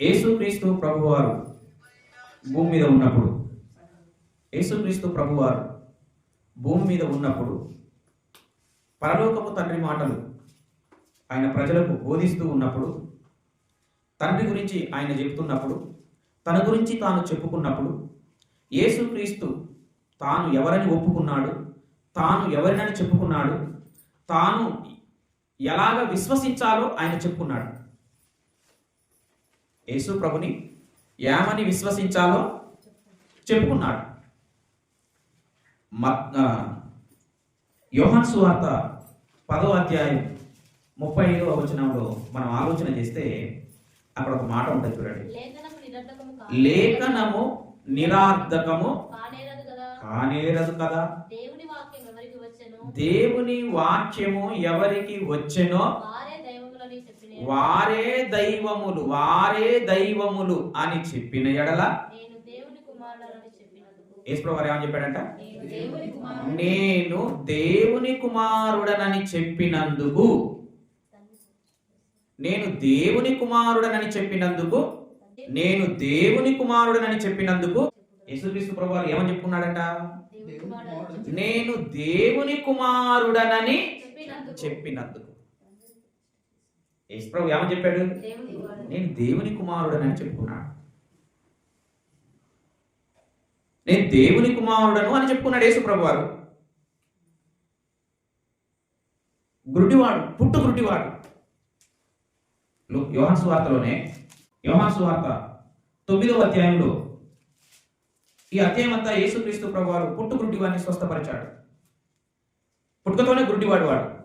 యేసుక్రీస్తు ప్రభువారు భూమి మీద ఉన్నప్పుడు యేసుక్రీస్తు ప్రభువారు భూమి మీద ఉన్నప్పుడు పరలోకపు తండ్రి మాటలు ఆయన ప్రజలకు బోధిస్తూ ఉన్నప్పుడు తండ్రి గురించి ఆయన చెప్తున్నప్పుడు తన గురించి తాను చెప్పుకున్నప్పుడు యేసుక్రీస్తు తాను ఎవరని ఒప్పుకున్నాడు తాను ఎవరినని చెప్పుకున్నాడు తాను ఎలాగ విశ్వసించాలో ఆయన చెప్పుకున్నాడు. యేసు ప్రభుని ఏమని విశ్వసించాలో చెప్పుకున్నాడు. యోహాన్ సువార్త పదో అధ్యాయం ముప్పై ఐదో వచనంలో మనం ఆలోచన చేస్తే అక్కడ ఒక మాట ఉంటుంది చూడండి. లేఖనము నిరార్థకము కానేరదు కదా. దేవుని వాక్యము ఎవరికి వచ్చెనో వారే దైవములు వారే దైవములు అని చెప్పిన ఎడల ఏమని చెప్పాడంట? నేను దేవుని కుమారుడు నేను దేవుని కుమారుడనని చెప్పినందుకు. నేను దేవుని కుమారుడనని చెప్పినందుకు. నేను దేవుని కుమారుడనని చెప్పినందుకు. యేసుక్రీస్తు ప్రభు వారు ఏమని చెప్పుకున్నాడట? నేను దేవుని కుమారుడనని చెప్పినందుకు. చెప్పినందుకు యేసు ప్రభు ఏమని చెప్పాడు నేను దేవుని కుమారుడనని చెప్పుకున్నాడు. నేను దేవుని కుమారుడను అని చెప్పుకున్నాడు యేసు ప్రభు వారు. గురుడివాడు పుట్టు గురుడివాడు. యోహాను సువార్తలోనే యోహాను సువార్త తొమ్మిదవ అధ్యాయంలో ఈ అధ్యాయం అంతా యేసుక్రీస్తు ప్రభు వారు పుట్టు గురుడివాడిని స్వస్థపరిచాడు. పుట్టుకతోనే గురుడివాడు వాడు.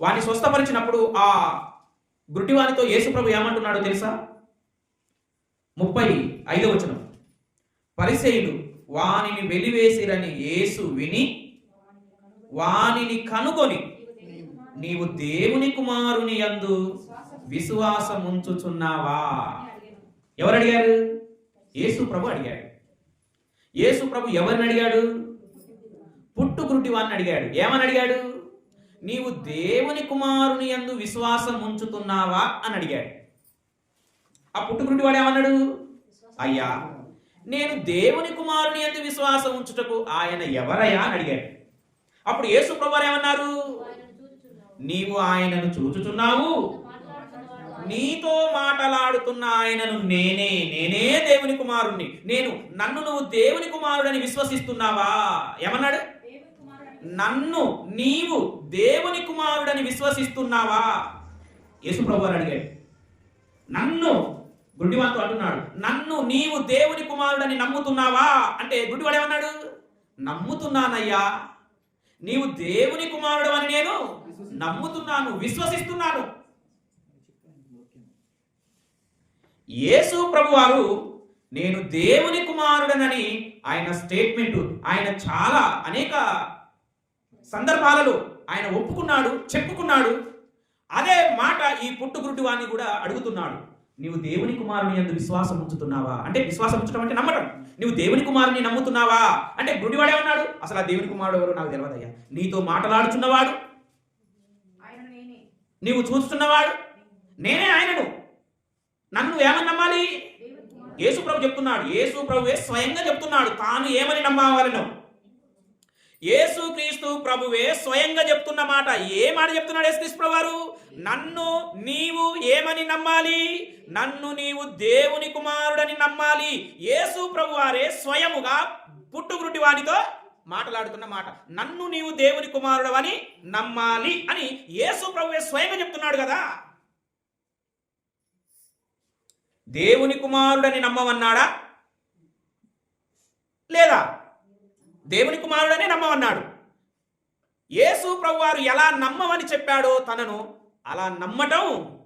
వాడిని స్వస్థపరిచినప్పుడు ఆ గుడ్డివానితో యేసుప్రభు ఏమంటున్నాడో తెలుసా? ముప్పై ఐదవ వచనం. పరిసయులు వానిని వెలివేసిరని యేసు విని వానిని కనుగొని నీవు దేవుని కుమారుని యందు విశ్వాసం ఉంచుచున్నావా ఎవరు అడిగారు? యేసు ప్రభు అడిగాడు. యేసు ప్రభు ఎవరిని అడిగాడు? పుట్టు గుడ్డివాన్ని అడిగాడు. ఏమని అడిగాడు? నీవు దేవుని కుమారుని యందు విశ్వాసం ఉంచుతున్నావా అని అడిగాడు. ఆ పుట్టుకురుడి వాడు ఏమన్నాడు? అయ్యా నేను దేవుని కుమారుని యందు విశ్వాసం ఉంచుటకు ఆయన ఎవరయ్యా అని అడిగాడు. అప్పుడు యేసు ప్రభు ఏమన్నారు? నీవు ఆయనను చూచుచున్నావు. నీతో మాటలాడుతున్న ఆయనను నేనే నేనే దేవుని కుమారుణ్ణి. నేను నన్ను నువ్వు దేవుని కుమారుడని విశ్వసిస్తున్నావా? ఏమన్నాడు? నన్ను నీవు దేవుని కుమారుడని విశ్వసిస్తున్నావా? యేసుప్రభు అడిగాడు. నన్ను గుడ్డివాంతో అంటున్నాడు నన్ను నీవు దేవుని కుమారుడని నమ్ముతున్నావా? అంటే గుడ్డివాడు ఏమన్నాడు? నమ్ముతున్నానయ్యా నీవు దేవుని కుమారుడు అని నేను నమ్ముతున్నాను విశ్వసిస్తున్నాను. యేసు ప్రభువారు నేను దేవుని కుమారుడనని ఆయన స్టేట్మెంట్ ఆయన చాలా అనేక సందర్భాలలో ఆయన ఒప్పుకున్నాడు చెప్పుకున్నాడు. అదే మాట ఈ పుట్టుగురుటి వాణ్ణి కూడా అడుగుతున్నాడు. నీవు దేవుని కుమారుని ఎందు విశ్వాసం ఉంచుతున్నావా? అంటే విశ్వాసం ఉంచడం అంటే నమ్మటం. నీవు దేవుని కుమారుని నమ్ముతున్నావా? అంటే గుడివాడే ఉన్నాడు. అసలు ఆ దేవుని కుమారుడు ఎవరు నాకు తెలియదయ్యా నీతో మాట్లాడుచున్నవాడు. నీవు చూస్తున్నవాడు. నేనే ఆయనను. నన్ను ఏమని నమ్మాలి? యేసు ప్రభు చెప్తున్నాడు. యేసు ప్రభువే స్వయంగా చెప్తున్నాడు. తాను ఏమని నమ్మవలను. యేసుక్రీస్తు ప్రభువే స్వయంగా చెప్తున్న మాట. ఏ మాట చెప్తున్నాడు యేసుక్రీస్తు ప్రభువారు? నన్ను నీవు ఏమని నమ్మాలి? నన్ను నీవు దేవుని కుమారుడని నమ్మాలి. యేసు ప్రభువారే స్వయముగా పుట్టుగురుటి వానితో మాట్లాడుతున్న మాట. నన్ను నీవు దేవుని కుమారుడవని నమ్మాలి అని యేసు ప్రభువే స్వయంగా చెప్తున్నాడు కదా. దేవుని కుమారుడని నమ్మమన్నాడా? లేదా? దేవుని కుమారుడనే నమ్మమన్నాడు యేసు ప్రభువారు ఎలా నమ్మమని చెప్పాడో తనను అలా నమ్మటం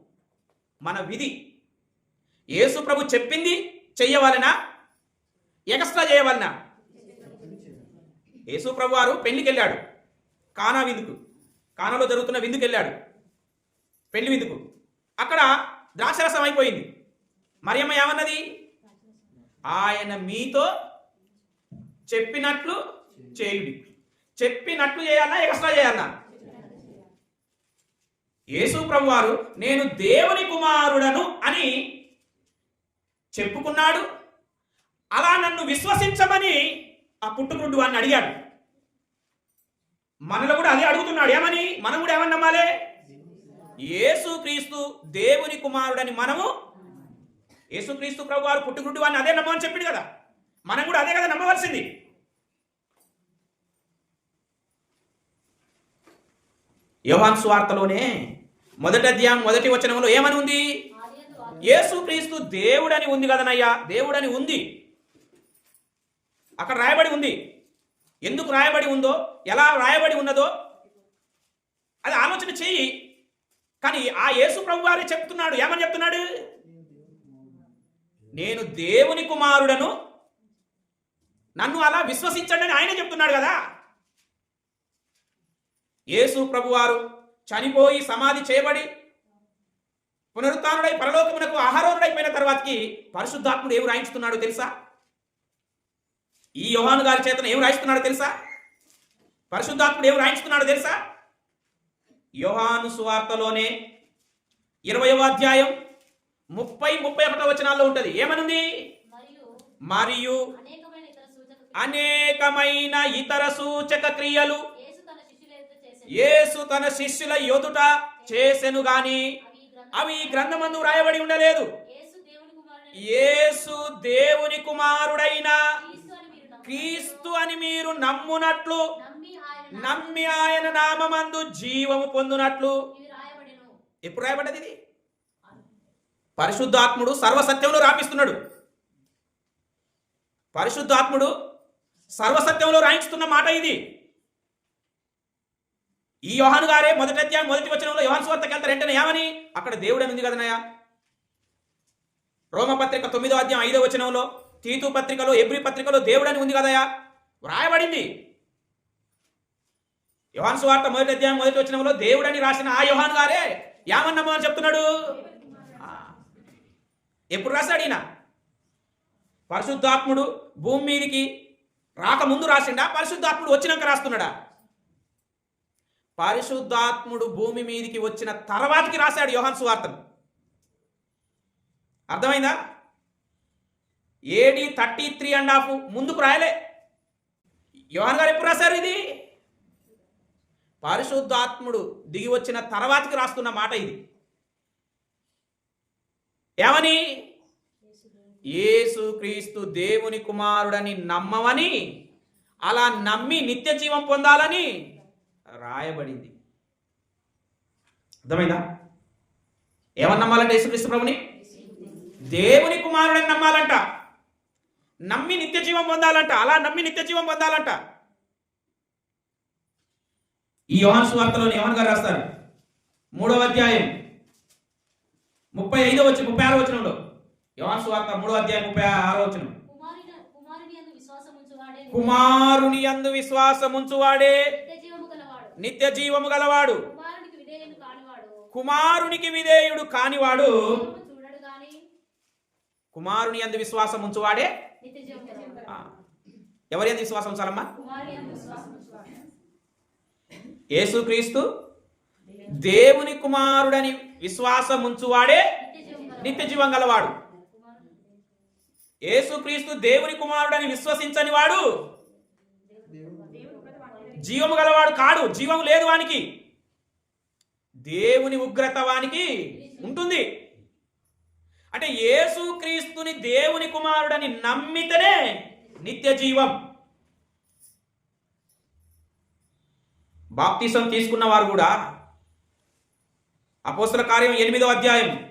మన విధి. యేసు ప్రభు చెప్పింది చెయ్యవలనా? ఎక్స్ట్రా చేయవలనా? యేసు ప్రభు వారు పెళ్ళికి వెళ్ళాడు కానా విందుకు. కానాలో జరుగుతున్న విందుకు వెళ్ళాడు పెళ్ళి విందుకు. అక్కడ ద్రాక్షరసం అయిపోయింది. మరియమ్మ ఏమన్నది? ఆయన మీతో చెప్పినట్లు చేయుడి. చెప్పినట్లు చేయాలా ఎక్స్ట్రా చేయాలా? యేసు ప్రభు వారు నేను దేవుని కుమారుడను అని చెప్పుకున్నాడు. అలా నన్ను విశ్వసించమని ఆ పుట్టుకుండు వాడిని అడిగాడు. మనలో కూడా అదే అడుగుతున్నాడు. ఏమని? మనం కూడా ఏమని నమ్మాలి? యేసుక్రీస్తు దేవుని కుమారుడని మనము యేసుక్రీస్తు ప్రభు వారు పుట్టుకుంటూ వాడిని అదే నమ్మని చెప్పిండు కదా. మనం కూడా అదే కదా నమ్మవలసింది. యోహాన్ స్వార్తలోనే మొదటి అధ్యాయం మొదటి వచనంలో ఏమని ఉంది? యేసుక్రీస్తు దేవుడని ఉంది కదనయ్యా దేవుడని ఉంది. అక్కడ రాయబడి ఉంది. ఎందుకు రాయబడి ఉందో ఎలా రాయబడి ఉన్నదో అది ఆలోచన చెయ్యి. కానీ ఆ యేసు ప్రభు వారే చెప్తున్నాడు. ఏమని చెప్తున్నాడు? నేను దేవుని కుమారుడను నన్ను అలా విశ్వసించండి అని ఆయన చెప్తున్నాడు కదా. యేసు ప్రభువారు చనిపోయి సమాధి చేయబడి పునరుత్డై పరలోకమునకు ఆహారోనుడైపోయిన తర్వాతకి పరిశుద్ధాత్ముడు ఏమి రాయించుతున్నాడో తెలుసా? ఈ యోహాను గారి చేతన ఏం రాయిస్తున్నాడో తెలుసా? పరిశుద్ధాత్ముడు ఏం రాయించుతున్నాడో తెలుసా? యోహాను సువార్తలోనే ఇరవయవ అధ్యాయం ముప్పై ముప్పై ఒకటో వచనాల్లో ఉంటుంది. ఏమనుంది? మరియు అనేకమైన ఇతర సూచక క్రియలు యేసు తన శిష్యులతో చేసే యేసు తన శిష్యుల ఎదుట చేసెను గాని అవి ఈ గ్రంథమందు రాయబడి ఉండలేదు. యేసు దేవుని కుమారుడైన క్రీస్తు అని మీరు నమ్మునట్లు నమ్మి ఆయన నామమందు జీవము పొందునట్లు. ఎప్పుడు రాయబడ్డది ఇది? పరిశుద్ధాత్ముడు సర్వసత్యంలో రాపిస్తున్నాడు. పరిశుద్ధాత్ముడు సర్వసత్యంలో రాయించుతున్న మాట ఇది. ఈ యోహాను గారే మొదటి అధ్యాయం మొదటి వచనంలో యోహాను సువార్తకి వెళ్తారు. వెంటనే ఏమని? అక్కడ దేవుడు అని ఉంది కదనయ్యా రోమపత్రిక తొమ్మిదో అధ్యాయం ఐదో వచనంలో తీతు పత్రికలో ఎబ్రి పత్రికలో దేవుడు అని ఉంది కదయ్యా? వ్రాయబడింది. యోహాను సువార్త మొదటి అధ్యాయం మొదటి వచనంలో దేవుడని రాసిన ఆ యోహాను గారే ఏమన్నమో అని చెప్తున్నాడు? ఎప్పుడు రాశాడు ఈయన? పరిశుద్ధాత్ముడు భూమి మీదికి రాకముందు రాసిండా? పరిశుద్ధాత్ముడు వచ్చినాక రాస్తున్నాడా? పరిశుద్ధాత్ముడు భూమి మీదికి వచ్చిన తర్వాతకి రాశాడు యోహన్ సువార్తను. అర్థమైందా? ఏడి థర్టీ త్రీ అండ్ హాఫ్ ముందుకు రాయలే. యోహన్ గారు ఎప్పుడు రాశారు ఇది? పరిశుద్ధాత్ముడు దిగి వచ్చిన తర్వాతకి రాస్తున్న మాట ఇది. ఏమని? యేసు క్రీస్తు దేవుని కుమారుడని నమ్మవని అలా నమ్మి నిత్య జీవం పొందాలని రాయబడింది. అర్థమైందా? ఏమని నమ్మాలంటే యేసుక్రీస్తు ప్రభుని? దేవుని కుమారుడని నమ్మాలంట. నమ్మి నిత్య జీవం పొందాలంట. అలా నమ్మి నిత్య జీవం పొందాలంట. ఈ యోహాను సువార్తలో యోహాన్ గారు రాస్తారు? మూడవ అధ్యాయం ముప్పై ఐదో వచ్చి ముప్పై ఆరో వచనంలో. యోహాను సువార్త మూడో అధ్యాయం ముప్పై ఆరో వచనం. కుమారుని యందు విశ్వాసముంచువాడే. నిత్య జీవము గలవాడు. కుమారునికి విధేయుడు కానివాడు. కుమారుని యందు విశ్వాసం ఉంచువాడే. ఎవరి యందు విశ్వాసం ఉంచాలమ్మా? యేసుక్రీస్తు దేవుని కుమారుడని విశ్వాసం ఉంచువాడే. నిత్య జీవం గలవాడు. యేసుక్రీస్తు దేవుని కుమారుడని విశ్వసించని వాడు. జీవము గలవాడు కాడు జీవము లేదు వానికి. దేవుని ఉగ్రత వానికి ఉంటుంది. అంటే యేసుక్రీస్తుని దేవుని కుమారుడని నమ్మితేనే నిత్య జీవం బాప్తీసం తీసుకున్న వారు కూడా అపోస్తల కార్యం ఎనిమిదో అధ్యాయం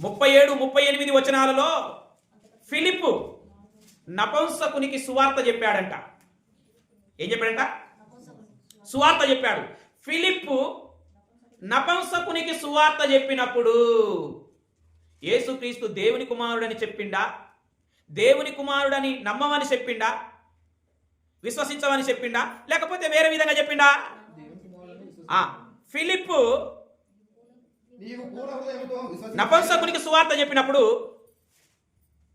ముప్పై ఏడు ముప్పై ఎనిమిది వచనాలలో ఫిలిప్ నపంసకునికి సువార్త చెప్పాడంట. ఏం చెప్పాడంట? సువార్త చెప్పాడు. ఫిలిప్ నపంసకునికి సువార్త చెప్పినప్పుడు యేసుక్రీస్తు దేవుని కుమారుడని చెప్పిండా? దేవుని కుమారుడని నమ్మమని చెప్పిండా? విశ్వసించమని చెప్పిండా? లేకపోతే వేరే విధంగా చెప్పిండా? ఆ, ఫిలిప్ నీవు పూర్ణ హృదయంతో విశ్వసించి- నపంసకునికి సువార్త చెప్పినప్పుడు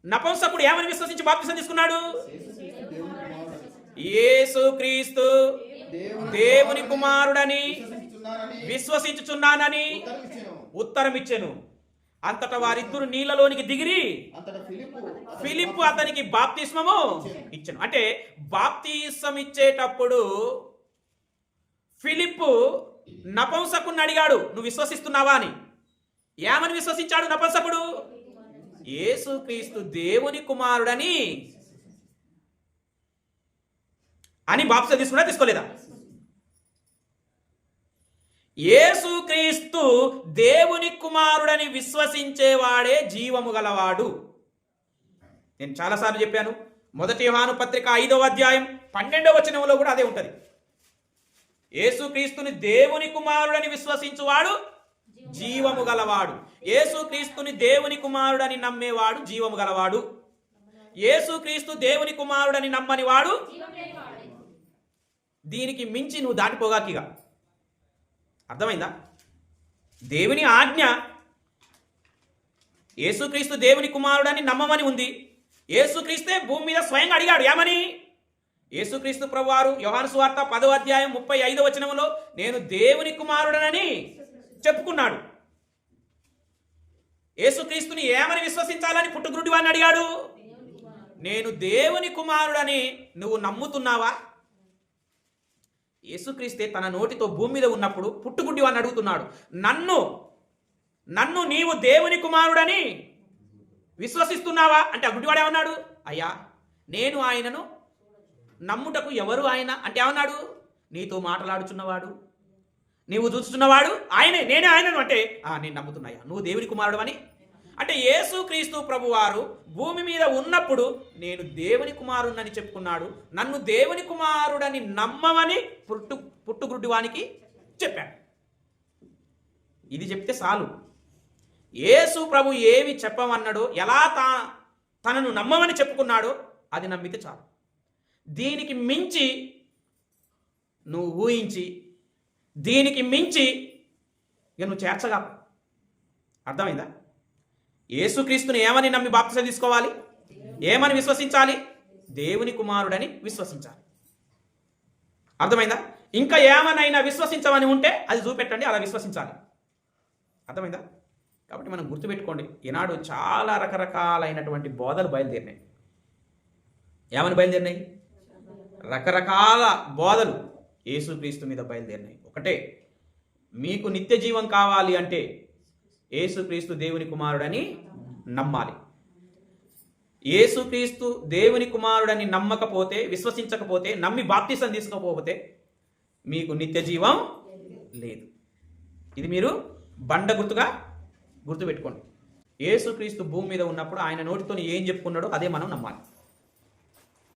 నపంసకుడు ఏమని విశ్వసించి బాప్తిసం తీసుకున్నాడు? యేసుక్రీస్తు దేవుని అంతటా వారిద్దరు నీళ్ళలోనికి దిగిరి ఫిలిప్ అతనికి బాప్తిస్మము ఇచ్చను అంటే బాప్తిస్మం ఇచ్చేటప్పుడు ఫిలిప్ నపంసకుని అడిగాడు నువ్వు విశ్వసిస్తున్నావా? అని. ఏమని విశ్వసించాడు నపంసకుడు? యేసుక్రీస్తు దేవుని కుమారుడని అని బాప్తిసం తీసుకున్నా తీసుకోలేదా? యేసుక్రీస్తు దేవుని కుమారుడని విశ్వసించేవాడే జీవము గలవాడు. నేను చాలాసార్లు చెప్పాను మొదటి యోహాను పత్రిక ఐదవ అధ్యాయం పన్నెండవ వచనంలో కూడా అదే ఉంటుంది. యేసుక్రీస్తుని దేవుని కుమారుడని విశ్వసించువాడు జీవము గలవాడు. యేసుక్రీస్తుని దేవుని కుమారుడని నమ్మేవాడు జీవము గలవాడు. యేసుక్రీస్తు దేవుని కుమారుడని నమ్మని వాడు దీనికి మించి నువ్వు దాటిపోగాకిగా అర్థమైందా? దేవుని ఆజ్ఞ యేసుక్రీస్తు దేవుని కుమారుడని నమ్మమని ఉంది. యేసుక్రీస్తే భూమి మీద స్వయంగా అడిగాడు ఏమని? యేసుక్రీస్తు ప్రభువారు యోహాను సువార్త పదో అధ్యాయం ముప్పై ఐదో వచనంలో నేను దేవుని కుమారుడనని చెప్పుకున్నాడు. యేసుక్రీస్తుని ఏమని విశ్వసించాలని పుట్టుగురుడి వాడిని అడిగాడు? నేను దేవుని కుమారుడని నువ్వు నమ్ముతున్నావా? యేసుక్రీస్తే తన నోటితో భూమి మీద ఉన్నప్పుడు పుట్టుగుడ్డి వాడిని అడుగుతున్నాడు నన్ను నన్ను నీవు దేవుని కుమారుడని విశ్వసిస్తున్నావా? అంటే ఆ గుడ్డివాడు ఏమన్నాడు అయ్యా నేను ఆయనను నమ్ముటకు ఎవరు ఆయన? అంటే ఏమన్నాడు నీతో మాట్లాడుచున్నవాడు నీవు చూస్తున్నవాడు ఆయనే నేనే ఆయనను. అంటే "ఆ, నేను నమ్ముతున్నాయా నువ్వు దేవుని కుమారుడు అని అంటే యేసు క్రీస్తు ప్రభువారు భూమి మీద ఉన్నప్పుడు నేను దేవుని కుమారుడని చెప్పుకున్నాడు. నన్ను దేవుని కుమారుడని నమ్మమని పుట్టు పుట్టుగుడ్డివానికి చెప్పాడు. ఇది చెప్తే చాలు. యేసు ప్రభు ఏమి చెప్పమన్నాడో ఎలా తా తనను నమ్మమని చెప్పుకున్నాడో అది నమ్మితే చాలు. దీనికి మించి నువ్వు ఊహించి దీనికి మించి ఇక నువ్వు చేర్చగా. అర్థమైందా? యేసుక్రీస్తుని ఏమని నమ్మి బాప్తిసం తీసుకోవాలి? ఏమని విశ్వసించాలి? దేవుని కుమారుడని విశ్వసించాలి. అర్థమైందా? ఇంకా ఏమనైనా విశ్వసించమని ఉంటే అది చూపెట్టండి అలా విశ్వసించాలి. అర్థమైందా? కాబట్టి మనం గుర్తుపెట్టుకోండి ఈనాడు చాలా రకరకాలైనటువంటి బోధలు బయలుదేరినాయి. ఏమని బయలుదేరినాయి? రకరకాల బోధలు యేసుక్రీస్తు మీద బయలుదేరినాయి. ఒకటే మీకు నిత్య జీవం కావాలి అంటే యేసుక్రీస్తు దేవుని కుమారుడని నమ్మాలి. యేసుక్రీస్తు దేవుని కుమారుడని నమ్మకపోతే విశ్వసించకపోతే నమ్మి బాప్తిసం తీసుకోకపోతే మీకు నిత్య జీవం లేదు. ఇది మీరు బండ గుర్తుగా గుర్తుపెట్టుకోండి. యేసుక్రీస్తు భూమి మీద ఉన్నప్పుడు ఆయన నోటితో ఏం చెప్పుకున్నాడో అదే మనం నమ్మాలి.